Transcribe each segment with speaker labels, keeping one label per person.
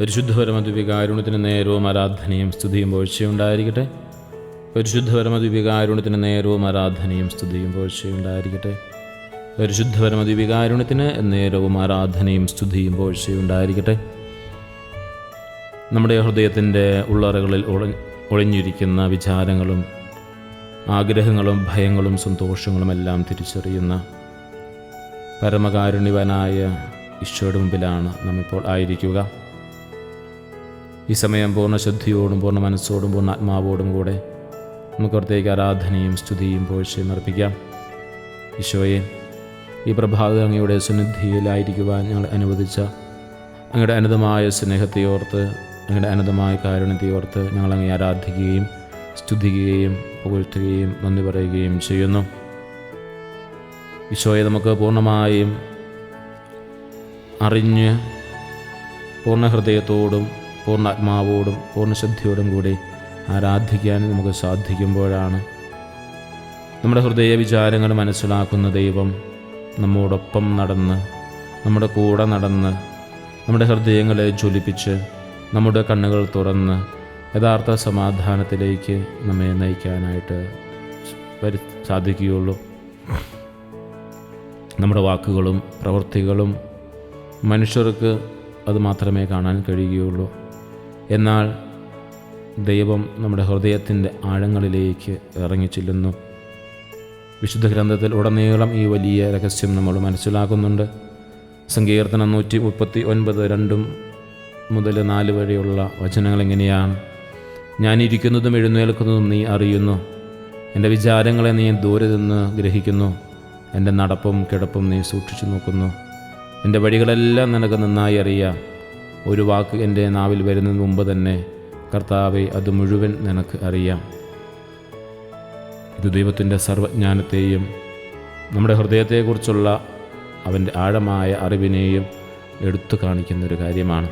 Speaker 1: പരിശുദ്ധപരമദ്വികാരുണ്യത്തിന് നേരവും ആരാധനയും സ്തുതിയും പോഴ്ചയുണ്ടായിരിക്കട്ടെ പരിശുദ്ധപരമദ്വികാരുണ്യത്തിന് നേരവും ആരാധനയും സ്തുതിയും പോഴ്ചയുണ്ടായിരിക്കട്ടെ പരിശുദ്ധപരമദ്വികാരുണ്യത്തിന് നേരവും ആരാധനയും സ്തുതിയും പോഴ്ചയുണ്ടായിരിക്കട്ടെ നമ്മുടെ ഹൃദയത്തിന്റെ ഉള്ളറകളിൽ ഒളിഞ്ഞിരിക്കുന്ന വിചാരങ്ങളും ആഗ്രഹങ്ങളും ഭയങ്ങളും സന്തോഷങ്ങളും എല്ലാം തിരിച്ചറിയുന്ന പരമകാരുണ്യവനായ ഈശോയുടെ മുമ്പിലാണ് നമ്മിപ്പോൾ ആയിരിക്കുക. ഈ സമയം പൂർണ ശ്രദ്ധയോടും പൂർണ മനസ്സോടും പൂർണ ആത്മാവോടും കൂടെ നമുക്ക് അവിടത്തേക്ക് ആരാധനയും സ്തുതിയും പോഴ്ചയും അർപ്പിക്കാം. ഈശോയെ ഈ പ്രഭാത അങ്ങയുടെ സന്നിധിയിലായിരിക്കുവാൻ ഞങ്ങൾ അനുവദിച്ച അങ്ങയുടെ അനന്തമായ സ്നേഹത്തെയോർത്ത് അങ്ങയുടെ അനന്തമായ കാരുണ്യത്തെയോർത്ത് ഞങ്ങൾ അങ്ങേ ആരാധിക്കുകയും സ്തുതിക്കുകയും പുകഴ്ത്തുകയും നന്ദി പറയുകയും ചെയ്യുന്നു. ഈശോയെ നമുക്ക് പൂർണമായും അറിഞ്ഞ് പൂർണ ഹൃദയത്തോടും പൂർണ ആത്മാവോടും പൂർണ ശ്രദ്ധയോടും കൂടി ആരാധിക്കാൻ നമുക്ക് സാധിക്കുമ്പോഴാണ് നമ്മുടെ ഹൃദയ വിചാരങ്ങൾ മനസ്സിലാക്കുന്ന ദൈവം നമ്മോടൊപ്പം നടന്ന് നമ്മുടെ കൂടെ നടന്ന് നമ്മുടെ ഹൃദയങ്ങളെ ജ്വലിപ്പിച്ച് നമ്മുടെ കണ്ണുകൾ തുറന്ന് യഥാർത്ഥ സമാധാനത്തിലേക്ക് നമ്മെ നയിക്കാനായിട്ട് വരു സാധിക്കുകയുള്ളൂ. നമ്മുടെ വാക്കുകളും പ്രവൃത്തികളും മനുഷ്യർക്ക് അത് മാത്രമേ കാണാൻ കഴിയുകയുള്ളൂ. എന്നാൽ ദൈവം നമ്മുടെ ഹൃദയത്തിന്റെ ആഴങ്ങളിലേക്ക് ഇറങ്ങിച്ചെല്ലുന്നു. വിശുദ്ധ ഗ്രന്ഥത്തിൽ ഉടനീളം ഈ വലിയ രഹസ്യം നമ്മൾ മനസ്സിലാക്കുന്നുണ്ട്. സങ്കീർത്തനം നൂറ്റി മുപ്പത്തി ഒൻപത് രണ്ടും മുതൽ നാല് വരെയുള്ള വചനങ്ങൾ എങ്ങനെയാണ് ഞാനിരിക്കുന്നതും എഴുന്നേൽക്കുന്നതും നീ അറിയുന്നു. എന്റെ വിചാരങ്ങളെ നീ ദൂരെ നിന്ന് ഗ്രഹിക്കുന്നു. എന്റെ നടപ്പും കിടപ്പും നീ സൂക്ഷിച്ചു നോക്കുന്നു. എന്റെ വഴികളെല്ലാം നിനക്ക് നന്നായി അറിയാം. ഒരു വാക്ക് എന്റെ നാവിൽ വരുന്നതിന് മുമ്പ് തന്നെ കർത്താവെ അത് മുഴുവൻ നിനക്ക് അറിയാം. ഇത് ദൈവത്തിന്റെ സർവജ്ഞാനത്തെയും നമ്മുടെ ഹൃദയത്തെക്കുറിച്ചുള്ള അവന്റെ ആഴമായ അറിവിനെയും എടുത്തു കാണിക്കുന്ന ഒരു കാര്യമാണ്.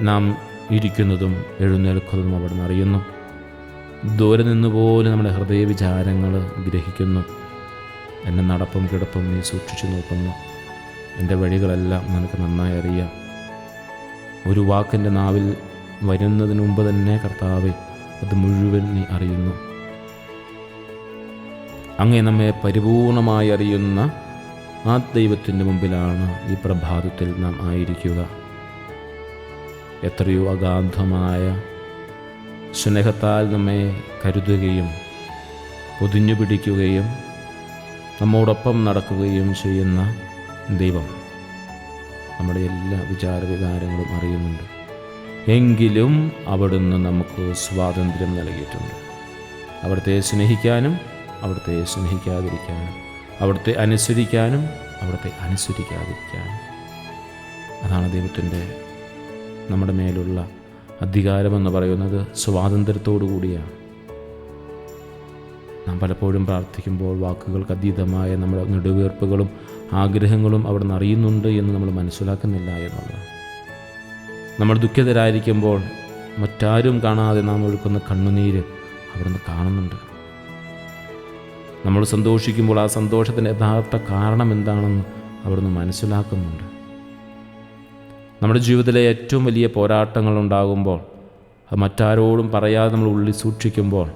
Speaker 1: നാം ഇരിക്കുന്നതും എഴുന്നേൽക്കുന്നതും അവിടുന്ന് അറിയുന്നു. ദൂരെ നിന്നുപോലെ നമ്മുടെ ഹൃദയ വിചാരങ്ങൾ ഗ്രഹിക്കുന്നു. എന്റെ നടപ്പും കിടപ്പും നീ സൂക്ഷിച്ചു നോക്കുന്നു. എന്റെ വഴികളെല്ലാം നിനക്ക് നന്നായി അറിയാം. ഒരു വാക്കിന്റെ നാവിൽ വരുന്നതിന് മുമ്പ് തന്നെ കർത്താവെ അത് മുഴുവൻ നീ അറിയുന്നു. അങ്ങേ നമ്മെ പരിപൂർണമായി അറിയുന്ന ആ ദൈവത്തിന്റെ മുമ്പിലാണ് ഈ പ്രഭാതത്തിൽ നാം ആയിരിക്കുക. എത്രയോ അഗാധമായ സ്നേഹത്താൽ നമ്മെ കരുതുകയും പൊതിഞ്ഞു പിടിക്കുകയും നമ്മോടൊപ്പം നടക്കുകയും ചെയ്യുന്ന ദൈവം നമ്മുടെ എല്ലാ വിചാര വികാരങ്ങളും അറിയുന്നുണ്ട്. എങ്കിലും അവിടുന്ന് നമുക്ക് സ്വാതന്ത്ര്യം നൽകിയിട്ടുണ്ട്. അവിടുത്തെ സ്നേഹിക്കാനും അവിടുത്തെ സ്നേഹിക്കാതിരിക്കാനും അവിടുത്തെ അനുസരിക്കാനും അവിടുത്തെ അനുസരിക്കാതിരിക്കാനും. അതാണ് ദൈവത്തിന്റെ നമ്മുടെ മേലുള്ള അധികാരമെന്ന് പറയുന്നത് സ്വാതന്ത്ര്യത്തോടു കൂടിയാണ്. നാം പലപ്പോഴും പ്രാർത്ഥിക്കുമ്പോൾ വാക്കുകൾക്ക് അതീതമായ നമ്മുടെ നെടുവീർപ്പുകളും ആഗ്രഹങ്ങളും അവിടെ നിന്ന് അറിയുന്നുണ്ട് എന്ന് നമ്മൾ മനസ്സിലാക്കുന്നില്ല എന്നുള്ളത് നമ്മൾ ദുഃഖിതരായിരിക്കുമ്പോൾ മറ്റാരും കാണാതെ നാം ഒഴുക്കുന്ന കണ്ണുനീര് അവിടുന്ന് കാണുന്നുണ്ട്. നമ്മൾ സന്തോഷിക്കുമ്പോൾ ആ സന്തോഷത്തിന്റെ യഥാർത്ഥ കാരണം എന്താണെന്ന് അവിടുന്ന് മനസ്സിലാക്കുന്നുണ്ട്. നമ്മുടെ ജീവിതത്തിലെ ഏറ്റവും വലിയ പോരാട്ടങ്ങൾ ഉണ്ടാകുമ്പോൾ അത് മറ്റാരോടും പറയാതെ നമ്മൾ ഉള്ളിൽ സൂക്ഷിക്കുമ്പോൾ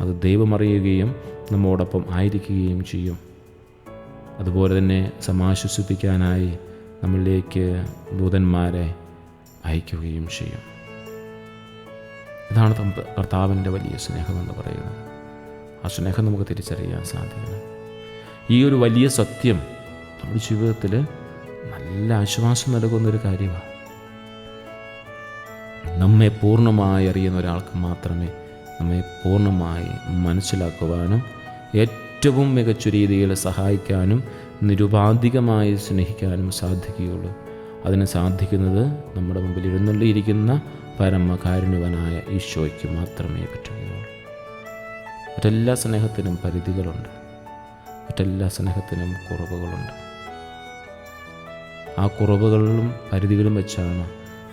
Speaker 1: അത് ദൈവമറിയുകയും നമ്മോടൊപ്പം ആയിരിക്കുകയും ചെയ്യും. അതുപോലെ തന്നെ സമാശ്വസിപ്പിക്കാനായി നമ്മളിലേക്ക് ദൂതന്മാരെ അയക്കുകയും ചെയ്യും. ഇതാണ് കർത്താവിന്റെ വലിയ സ്നേഹമെന്ന് പറയുന്നത്. ആ സ്നേഹം നമുക്ക് തിരിച്ചറിയാൻ സാധിക്കണം. ഈ ഒരു വലിയ സത്യം നമ്മുടെ ജീവിതത്തിൽ നല്ല ആശ്വാസം നൽകുന്നൊരു കാര്യമാണ് നമ്മെ പൂർണമായി അറിയുന്ന ഒരാൾക്ക് മാത്രമേ നമ്മെ പൂർണമായി മനസ്സിലാക്കുവാനും ഏറ്റവും മികച്ച രീതിയിൽ സഹായിക്കാനും നിരുപാധികമായി സ്നേഹിക്കാനും സാധിക്കുകയുള്ളൂ. അതിന് സാധിക്കുന്നത് നമ്മുടെ മുമ്പിൽ എഴുന്നള്ളിയിരിക്കുന്ന പരമകാരുണ്യവനായ ഈശോയ്ക്ക് മാത്രമേ പറ്റുകയുള്ളൂ. മറ്റെല്ലാ സ്നേഹത്തിനും പരിധികളുണ്ട്. മറ്റെല്ലാ സ്നേഹത്തിനും കുറവുകളുണ്ട്. ആ കുറവുകളിലും പരിധികളും വെച്ചാണ്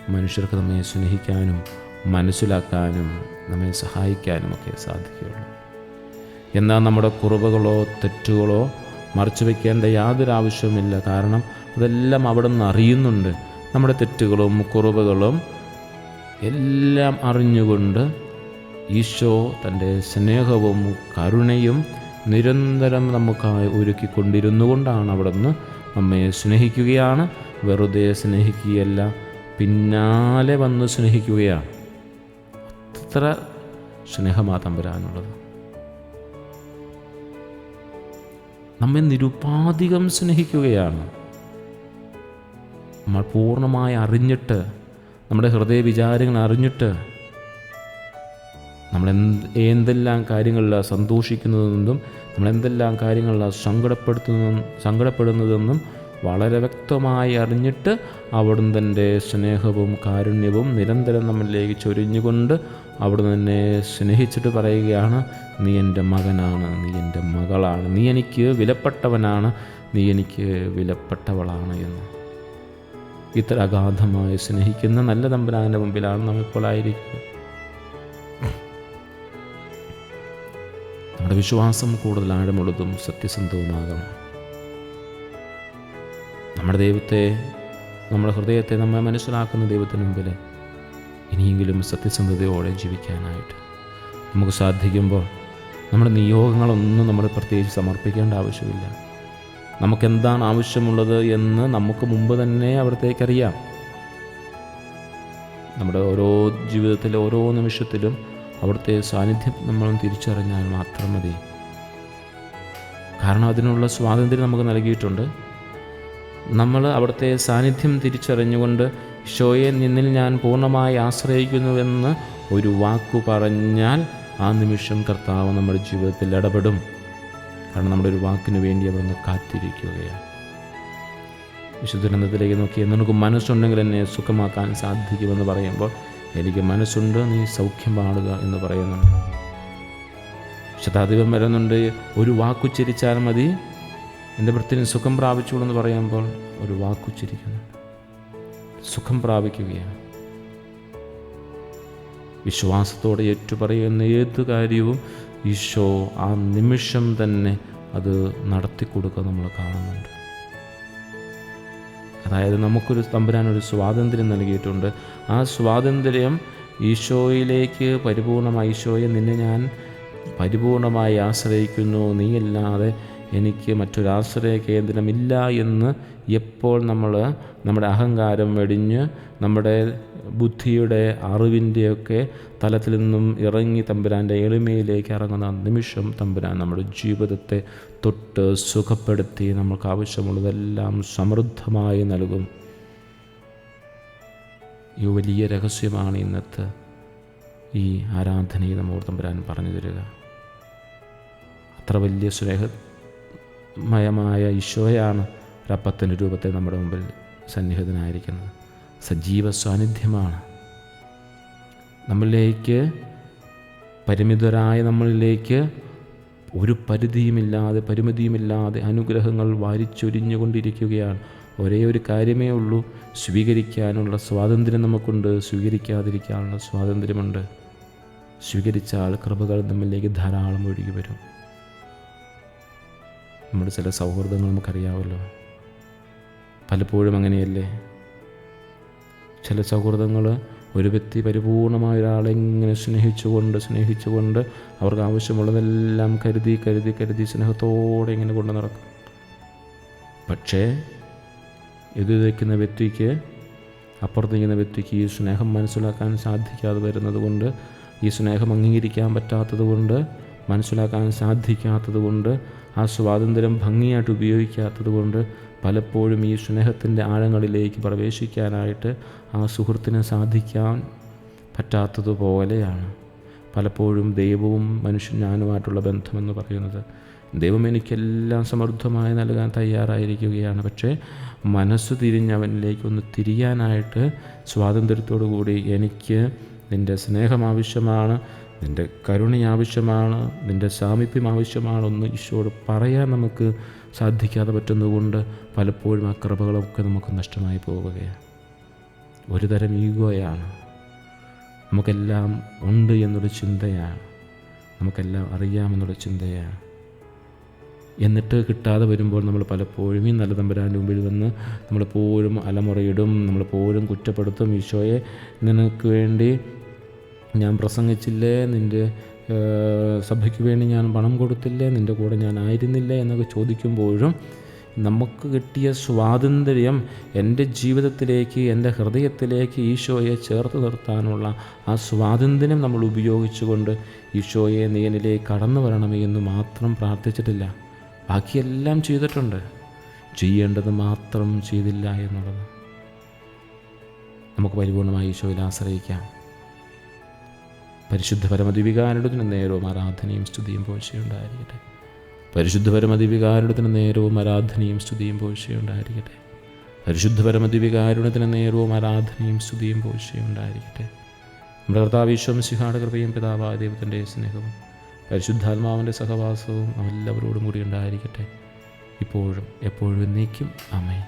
Speaker 1: മനുഷ്യർക്ക് നമ്മെ സ്നേഹിക്കാനും മനസ്സിലാക്കാനും നമ്മെ സഹായിക്കാനുമൊക്കെ സാധിക്കുകയുള്ളൂ. എന്നാൽ നമ്മുടെ കുറവുകളോ തെറ്റുകളോ മറച്ചു വയ്ക്കേണ്ട യാതൊരു ആവശ്യവുമില്ല. കാരണം അതെല്ലാം അവിടെ നിന്ന് അറിയുന്നുണ്ട്. നമ്മുടെ തെറ്റുകളും കുറവുകളും എല്ലാം അറിഞ്ഞുകൊണ്ട് ഈശോ തന്റെ സ്നേഹവും കരുണയും നിരന്തരം നമുക്കായി ഒരുക്കിക്കൊണ്ടിരുന്നു കൊണ്ടാണ് നിന്ന് നമ്മെ സ്നേഹിക്കുകയാണ്. വെറുതെ സ്നേഹിക്കുകയല്ല പിന്നാലെ വന്ന് സ്നേഹിക്കുകയാണ്. അത്ര സ്നേഹമാ നമ്മെ നിരുപാധികം സ്നേഹിക്കുകയാണ്. നമ്മൾ പൂർണമായി അറിഞ്ഞിട്ട് നമ്മുടെ ഹൃദയ വിചാരങ്ങൾ അറിഞ്ഞിട്ട് നമ്മൾ എന്ത് എന്തെല്ലാം കാര്യങ്ങളിലാണ് സന്തോഷിക്കുന്നതെന്നും നമ്മൾ എന്തെല്ലാം കാര്യങ്ങളിലാണ് സങ്കടപ്പെടുത്തുന്ന സങ്കടപ്പെടുന്നതെന്നും വളരെ വ്യക്തമായി അറിഞ്ഞിട്ട് അവിടുന്ന് തന്റെ സ്നേഹവും കാരുണ്യവും നിരന്തരം നമ്മളിലേക്ക് ചൊരിഞ്ഞുകൊണ്ട് അവിടുന്ന് തന്നെ സ്നേഹിച്ചിട്ട് പറയുകയാണ് നീ എന്റെ മകനാണ് നീ എന്റെ മകളാണ് നീ എനിക്ക് വിലപ്പെട്ടവനാണ് നീ എനിക്ക് വിലപ്പെട്ടവളാണ് എന്ന്. ഇത്ര അഗാധമായി സ്നേഹിക്കുന്ന നല്ല തമ്പുരാന്റെ മുമ്പിലാണ് നാം ഇപ്പോൾ ആയിരിക്കുന്നത്. നമ്മുടെ വിശ്വാസം കൂടുതൽ ആഴമുള്ളതും സത്യസന്ധവുമാകണം. നമ്മുടെ ദൈവത്തെ നമ്മുടെ ഹൃദയത്തെ നമ്മെ മനസ്സിലാക്കുന്ന ദൈവത്തിന് മുമ്പിൽ ഇനിയെങ്കിലും സത്യസന്ധതയോടെ ജീവിക്കാനായിട്ട് നമുക്ക് സാധിക്കുമ്പോൾ നമ്മുടെ നിയോഗങ്ങളൊന്നും നമ്മൾ പ്രത്യേകിച്ച് സമർപ്പിക്കേണ്ട ആവശ്യമില്ല. നമുക്കെന്താണ് ആവശ്യമുള്ളത് എന്ന് നമുക്ക് മുമ്പ് തന്നെ അവിടത്തേക്കറിയാം. നമ്മുടെ ഓരോ ജീവിതത്തിലെ ഓരോ നിമിഷത്തിലും അവിടുത്തെ സാന്നിധ്യം നമ്മൾ തിരിച്ചറിഞ്ഞാൽ മാത്രം മതി. കാരണം അതിനുള്ള സ്വാതന്ത്ര്യം നമുക്ക് നൽകിയിട്ടുണ്ട്. നമ്മൾ അവിടുത്തെ സാന്നിധ്യം തിരിച്ചറിഞ്ഞുകൊണ്ട് ഈശോയെ നിന്നിൽ ഞാൻ പൂർണമായി ആശ്രയിക്കുന്നുവെന്ന് ഒരു വാക്കു പറഞ്ഞാൽ ആ നിമിഷം കർത്താവ് നമ്മുടെ ജീവിതത്തിൽ ഇടപെടും. കാരണം നമ്മുടെ ഒരു വാക്കിന് വേണ്ടി അവിടുന്ന് കാത്തിരിക്കുകയാണ്. വിശുദ്ധനന്ദത്തിലേക്ക് നോക്കി നിനക്ക് മനസ്സുണ്ടെങ്കിൽ എന്നെ സുഖമാക്കാൻ സാധിക്കുമെന്ന് പറയുമ്പോൾ എനിക്ക് മനസ്സുണ്ട് നീ സൗഖ്യം പാടുക എന്ന് പറയുന്നുണ്ട്. ശതാധിപം വരുന്നുണ്ട് ഒരു വാക്കുച്ചരിച്ചാൽ മതി എന്റെ വൃത്തിന് സുഖം പ്രാപിച്ചുകൊള്ളെന്ന് പറയുമ്പോൾ ഒരു വാക്കുച്ചിരിക്കുന്നു. സുഖം പ്രാപിക്കുകയാണ്. വിശ്വാസത്തോടെ ഏറ്റുപറയുന്ന ഏത് കാര്യവും ഈശോ ആ നിമിഷം തന്നെ അത് നടത്തിക്കൊടുക്കുക നമ്മൾ കാണുന്നുണ്ട്. അതായത് നമുക്കൊരു തമ്പുരാനൊരു സ്വാതന്ത്ര്യം നൽകിയിട്ടുണ്ട്. ആ സ്വാതന്ത്ര്യം ഈശോയിലേക്ക് പരിപൂർണമായി ഈശോയെ നിന്നെ ഞാൻ പരിപൂർണമായി ആശ്രയിക്കുന്നു. നീയല്ലാതെ എനിക്ക് മറ്റൊരാശ്രയ കേന്ദ്രമില്ല എന്ന് എപ്പോൾ നമ്മൾ നമ്മുടെ അഹങ്കാരം വെടിഞ്ഞ് നമ്മുടെ ബുദ്ധിയുടെ അറിവിന്റെയൊക്കെ തലത്തിൽ നിന്നും ഇറങ്ങി തമ്പുരാന്റെ എളിമയിലേക്ക് ഇറങ്ങുന്ന നിമിഷം തമ്പുരാൻ നമ്മുടെ ജീവിതത്തെ തൊട്ട് സുഖപ്പെടുത്തി നമുക്ക് ആവശ്യമുള്ളതെല്ലാം സമൃദ്ധമായി നൽകും. ഈ വലിയ രഹസ്യമാണ് ഇന്നത്തെ ഈ ആരാധനയെ നമ്മോട് തമ്പുരാൻ പറഞ്ഞു തരിക. അത്ര വലിയ സ്നേഹമയമായ ഈശോയാണ് ഒരപ്പത്തിന്റെ രൂപത്തിൽ നമ്മുടെ മുമ്പിൽ സന്നിഹിതനായിരിക്കുന്നത്. സജീവ സാന്നിധ്യമാണ്. നമ്മളിലേക്ക് പരിമിതരായ നമ്മളിലേക്ക് ഒരു പരിധിയുമില്ലാതെ പരിമിതിയുമില്ലാതെ അനുഗ്രഹങ്ങൾ വാരിച്ചൊരിഞ്ഞുകൊണ്ടിരിക്കുകയാണ്. ഒരേ ഒരു കാര്യമേ ഉള്ളൂ സ്വീകരിക്കാനുള്ള സ്വാതന്ത്ര്യം നമുക്കുണ്ട് സ്വീകരിക്കാതിരിക്കാനുള്ള സ്വാതന്ത്ര്യമുണ്ട്. സ്വീകരിച്ചാൽ കൃപകൾ നമ്മളിലേക്ക് ധാരാളം ഒഴുകി വരും. നമ്മുടെ ചില സൗഹൃദങ്ങൾ നമുക്കറിയാമല്ലോ. പലപ്പോഴും അങ്ങനെയല്ലേ? ചില സൗഹൃദങ്ങൾ ഒരു വ്യക്തി പരിപൂർണമായ ഒരാളെ ഇങ്ങനെ സ്നേഹിച്ചുകൊണ്ട് സ്നേഹിച്ചുകൊണ്ട് അവർക്ക് ആവശ്യമുള്ളതെല്ലാം കരുതി കരുതി കരുതി സ്നേഹത്തോടെ ഇങ്ങനെ കൊണ്ടു നടക്കും. പക്ഷേ എതിർക്കുന്ന വ്യക്തിക്ക് അപ്പുറത്ത് നിൽക്കുന്ന വ്യക്തിക്ക് ഈ സ്നേഹം മനസ്സിലാക്കാൻ സാധിക്കാതെ വരുന്നത് കൊണ്ട് ഈ സ്നേഹം അംഗീകരിക്കാൻ പറ്റാത്തത് കൊണ്ട് മനസ്സിലാക്കാൻ സാധിക്കാത്തത് കൊണ്ട് ആ സ്വാതന്ത്ര്യം ഭംഗിയായിട്ട് ഉപയോഗിക്കാത്തത് കൊണ്ട് പലപ്പോഴും ഈ സ്നേഹത്തിന്റെ ആഴങ്ങളിലേക്ക് പ്രവേശിക്കാനായിട്ട് ആ സുഹൃത്തിന് സാധിക്കാൻ പറ്റാത്തതുപോലെയാണ് പലപ്പോഴും ദൈവവും മനുഷ്യൻ ഞാനുമായിട്ടുള്ള ബന്ധമെന്ന് പറയുന്നത്. ദൈവം എനിക്കെല്ലാം സമൃദ്ധമായി നൽകാൻ തയ്യാറായിരിക്കുകയാണ്. പക്ഷേ മനസ്സ് തിരിഞ്ഞ് അവനിലേക്ക് ഒന്ന് തിരിയാനായിട്ട് സ്വാതന്ത്ര്യത്തോടു കൂടി എനിക്ക് നിന്റെ സ്നേഹം ആവശ്യമാണ്. നിന്റെ കരുണ ആവശ്യമാണ് നിന്റെ സാമീപ്യം ആവശ്യമാണെന്ന് ഈശോട് പറയാൻ നമുക്ക് സാധിക്കാതെ പറ്റുന്നതുകൊണ്ട് പലപ്പോഴും ആ കൃപകളൊക്കെ നമുക്ക് നഷ്ടമായി പോവുകയാണ്. ഒരു തരം ഈഗോയാണ്. നമുക്കെല്ലാം ഉണ്ട് എന്നൊരു ചിന്തയാണ്. നമുക്കെല്ലാം അറിയാമെന്നുള്ള ചിന്തയാണ്. എന്നിട്ട് കിട്ടാതെ വരുമ്പോൾ നമ്മൾ പലപ്പോഴും ഈ നല്ല തമ്പുരാന്റെ മുമ്പിൽ വന്ന് നമ്മളെപ്പോഴും അലമുറയിടും നമ്മളെപ്പോഴും കുറ്റപ്പെടുത്തും. ഈശോയെ നിനക്ക് വേണ്ടി ഞാൻ പ്രസംഗിച്ചില്ലേ? നിന്റെ സഭയ്ക്ക് വേണ്ടി ഞാൻ പണം കൊടുത്തില്ലേ? നിന്റെ കൂടെ ഞാൻ ആയിരുന്നില്ലേ? എന്നൊക്കെ ചോദിക്കുമ്പോഴും നമുക്ക് കിട്ടിയ സ്വാതന്ത്ര്യം എന്റെ ജീവിതത്തിലേക്ക് എന്റെ ഹൃദയത്തിലേക്ക് ഈശോയെ ചേർത്ത് നിർത്താനുള്ള ആ സ്വാതന്ത്ര്യം നമ്മൾ ഉപയോഗിച്ചുകൊണ്ട് ഈശോയെ നീ എന്നിലേക്ക് കടന്നു വരണമേ എന്ന് മാത്രം പ്രാർത്ഥിച്ചിട്ടില്ല. ബാക്കിയെല്ലാം ചെയ്തിട്ടുണ്ട്. ചെയ്യേണ്ടത് മാത്രം ചെയ്തില്ല എന്നുള്ളത്. നമുക്ക് പരിപൂർണമായി ഈശോയിൽ ആശ്രയിക്കാം. പരിശുദ്ധ പരമദിവികാരുടത്തിന് നേരവും ആരാധനയും സ്തുതിയും പോഴ്ചയുണ്ടായിരിക്കട്ടെ പരിശുദ്ധ പരമദിവികാരുടത്തിന് നേരവും ആരാധനയും സ്തുതിയും പോഴ്ചയുണ്ടായിരിക്കട്ടെ പരിശുദ്ധ പരമദിവികാരുണത്തിന് നേരവും ആരാധനയും സ്തുതിയും പോഴ്ചയുണ്ടായിരിക്കട്ടെ നമ്മുടെ കർത്താവിശ്വം സിഹാട കൃപയും പിതാവായ ദൈവത്തിന്റെ സ്നേഹവും പരിശുദ്ധാത്മാവിന്റെ സഹവാസവും എല്ലാവരോടും കൂടി ഉണ്ടായിരിക്കട്ടെ. ഇപ്പോഴും എപ്പോഴും എന്നേക്കും. അമേ